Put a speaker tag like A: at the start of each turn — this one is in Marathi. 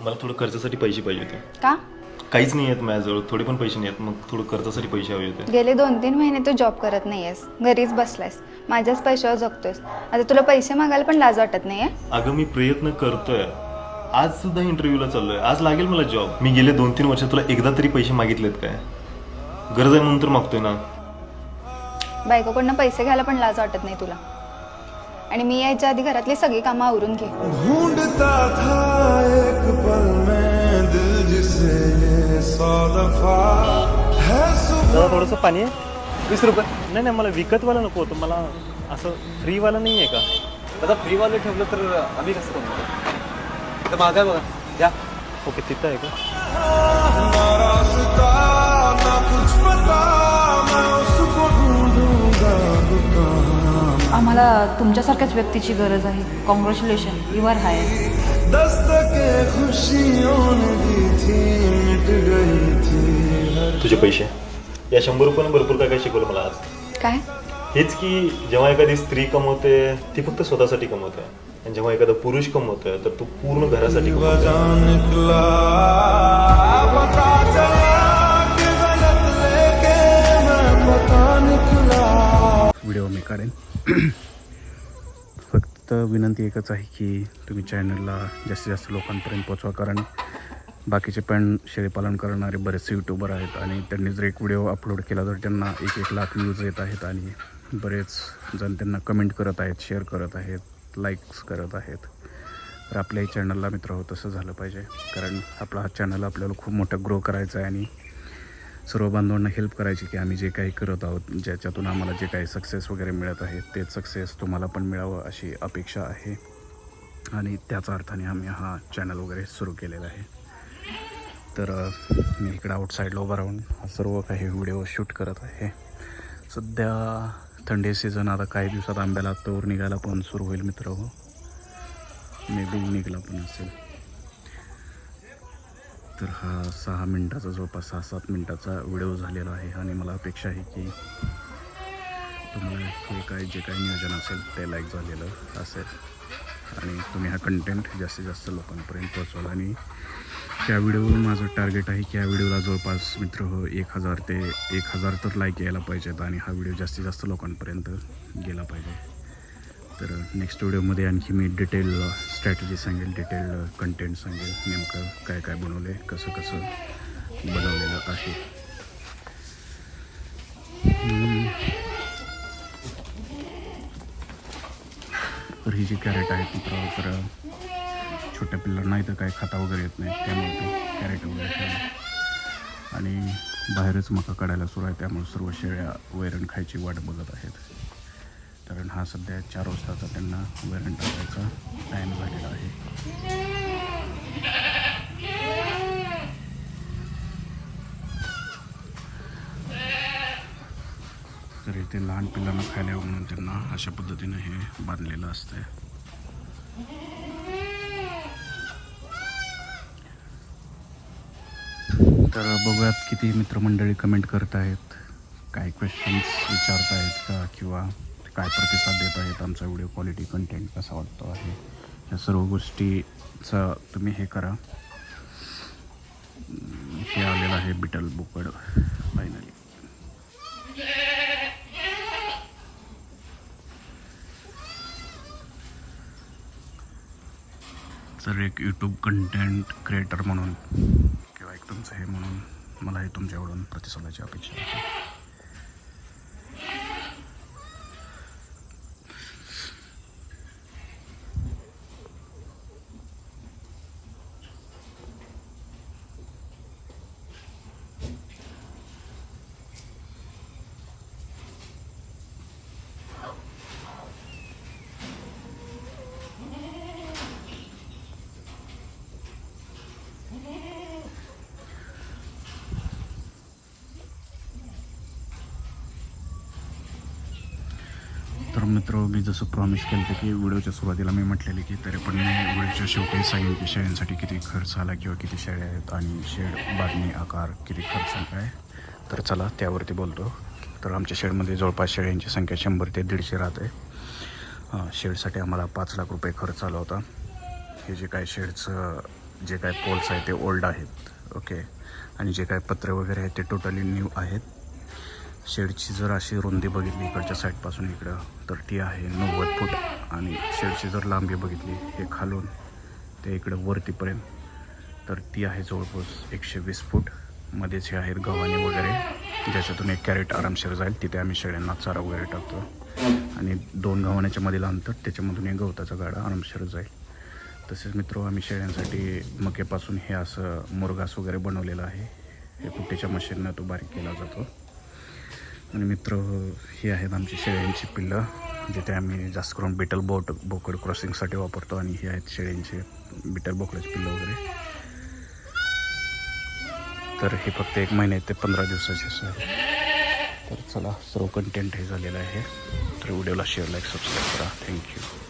A: मला थोडं कर्जासाठी पैसे पाहिजे होते.
B: का?
A: काहीच नाही आहेत माझ्याजवळ थोडे पण पैसे नाही आहेत मग थोडं कर्जासाठी पैसे हवे होते.
B: गेले दोन तीन महिने तू जॉब करत नाहीयेस घरीच बसलायस माझ्याच पैशावर जगतोयस. आता तुला पैसे मागायला पण लाज वाटत नाहीये?
A: अगं मी प्रयत्न करतोय. आज सुद्धा इंटरव्ह्यूला चाललोय. आज लागेल मला जॉब मी गेले दोन तीन वर्ष तुला एकदा तरी पैसे मागितलेत काय? गरज आहे म्हणून तर मागतोय ना.
B: बायकोकडनं पैसे घ्यायला पण लाज वाटत नाही तुला. आणि मी यायच्या आधी घरातली सगळी कामं आवरून घे.
C: ढूंढता था एक पल में दिल जिसे ये सौ दफा है सुबह।
A: दादा थोडंसं पाणी आहे? वीस रुपये. नाही नाही मला विकतवाला नको होतं. मला असं फ्रीवाला नाही आहे का?
D: आता फ्रीवाले ठेवलं तर आम्ही कसं करू तर मागाय बघा. द्या
A: ओके तिथं आहे का?
C: ना रास्ता ना कुछ पता।
E: तुमच्यासारख्याच व्यक्तीची गरज आहे. कॉंग्रॅच्युलेशन यू आर हाय
C: दस्तके खुशियों ने दी थी मिट गई थी हर
A: तुझे पैसे? या शंभर रुपयानं भरपूर काय काय शिकवलं मला आज?
B: काय?
A: हेच की जेव्हा एखादी स्त्री कमवते ती फक्त स्वतःसाठी कमवते. आणि जेव्हा एखादा पुरुष कमवतोय तर तो पूर्ण घरासाठी
F: व्हिडिओ मी काढेन फक्त विनंती एकच आहे की तुम्ही चॅनलला जास्तीत जास्त लोकांपर्यंत पोचवा कारण बाकीचे पण शेळीपालन करणारे बरेचसे यूट्यूबर आहेत आणि त्यांनी जर एक व्हिडिओ अपलोड केला तर त्यांना एक एक लाख व्ह्यूज येत आहेत आणि बरेच जण त्यांना कमेंट करत आहेत शेअर करत आहेत लाईक्स करत आहेत. तर आपल्याही चॅनलला मित्र हो तसं झालं पाहिजे. कारण आपला हा चॅनल आपल्याला खूप मोठं ग्रो करायचा आहे आणि सर्व बांधवांना हेल्प करायची की आम्ही जे काही करत आहोत ज्याच्यातून आम्हाला जे काही सक्सेस वगैरे मिळत आहे तेच सक्सेस तुम्हाला पण मिळावं अशी अपेक्षा आहे. आणि त्याच अर्थाने आम्ही हा चॅनल वगैरे सुरू केलेला आहे. तर मी इकडं आउटसाईडला उभा राहून हा सर्व काही व्हिडिओ शूट करत आहे. सध्या थंडी सीझन आता काही दिवसात आंब्याला तोर निघायला पण सुरू होईल मित्र हो. मे बी निघाला पण असेल. तर हा सहा मिनटाचा जवळपास सहा सात मिनटाचा व्हिडिओ झालेला आहे आणि मला अपेक्षा आहे की तुम्हाला हे काय जे काही नियोजन असेल ते लाईक झालेलं असेल. आणि तुम्ही हा कंटेंट जास्तीत जास्त लोकांपर्यंत पोहोचवाल. आणि त्या व्हिडिओवर माझं टार्गेट आहे की या व्हिडिओला जवळपास मित्र हो एक हजार ते एक हजार तर लाईक यायला पाहिजेत आणि हा व्हिडिओ जास्तीत जास्त लोकांपर्यंत गेला पाहिजे. तर नेक्स्ट व्हिडिओमध्ये आणखी मी डिटेल स्ट्रॅटेजी uh, सांगेल डिटेल कंटेंट uh, सांगेल नेमकं काय काय बनवले कसं कसं बनवलेलं आहे. तर ही जी कॅरेट आहेत मित्र तर छोट्या पिल्ला नाही तर काही खाता वगैरे येत नाही त्यामुळे ते कॅरेट वगैरे आणि बाहेरच मका काढायला सुरू आहे त्यामुळे सर्व शेळ्या वैरण खायची वाट बघत आहेत. कारण हा सध्या चार वाजताचा त्यांना वैरण टाकायचा टाईम झालेला आहे. तर इथे लहान पिल्लांना खायला यावं म्हणून त्यांना अशा पद्धतीनं हे बांधलेलं असतं तर बघूयात किती मित्रमंडळी कमेंट करत आहेत काय क्वेश्चन्स विचारत आहेत का किंवा काय प्रतिसाद देत आहेत आमचा व्हिडिओ क्वालिटी कंटेंट कसा वाटतो आहे या सर्व गोष्टीचा तुम्ही हे करा. हे आलेलं आहे बिटल बुकड फायनली सर एक यूट्यूब कंटेंट क्रिएटर म्हणून किंवा एक तुमचं हे म्हणून मला हे तुमच्याकडून प्रतिसादाची अपेक्षा आहे. तर मित्र मी जसं प्रॉमिस केलं होतं की व्हिडिओच्या सुरुवातीला मी म्हटलेले की तरी पण मी व्हिडिओच्या शेवटी सांगेन की शेळ्यांसाठी किती खर्च आला किंवा किती शेळ्या आहेत आणि शेड बांधणी आकार किती खर्च आला आहे. तर चला त्यावरती बोलतो. तर आमच्या शेडमध्ये जवळपास शेळ्यांची संख्या शंभर ते दीडशे राहते शेडसाठी आम्हाला पाच लाख रुपये खर्च आला होता. हे जे काय शेडचं जे काय पोल्स आहेत ते ओल्ड आहेत. ओके. आणि जे काय पत्रे वगैरे आहेत ते टोटली न्यू आहेत. शेडची जर अशी रुंदी बघितली इकडच्या साईडपासून इकडं तर ती आहे नव्वद फूट. आणि शेडची जर लांबी बघितली हे खालून ते इकडं वरतीपर्यंत तर ती आहे जवळपास एकशे वीस फूट. मध्येच हे आहेत गव्हाणे वगैरे ज्याच्यातून एक कॅरेट आरामशीर जाईल. तिथे आम्ही शेळ्यांना चारा वगैरे टाकतो. आणि दोन गव्हाण्याच्या मधील अंतर त्याच्यामधून एक गवताचा गाडा आरामशीर जाईल. तसेच मित्र आम्ही शेळ्यांसाठी मकेपासून हे असं मुरघास वगैरे बनवलेलं आहे. हे कुट्टीच्या मशीननं तो बारीक केला जातो. आणि मित्र ही आहेत आमची शेळ्यांची पिल्लं जिथे आम्ही जास्त करून बिटल बोट बोकड क्रॉसिंगसाठी वापरतो आणि ही आहेत शेळ्यांचे बिटल बोकडाची पिल्लं वगैरे. तर हे फक्त एक महिने ते पंधरा दिवसाचे सर. तर चला सर्व कंटेंट हे झालेलं आहे. तर व्हिडिओला शेअर लाईक सबस्क्राईब करा. Thank you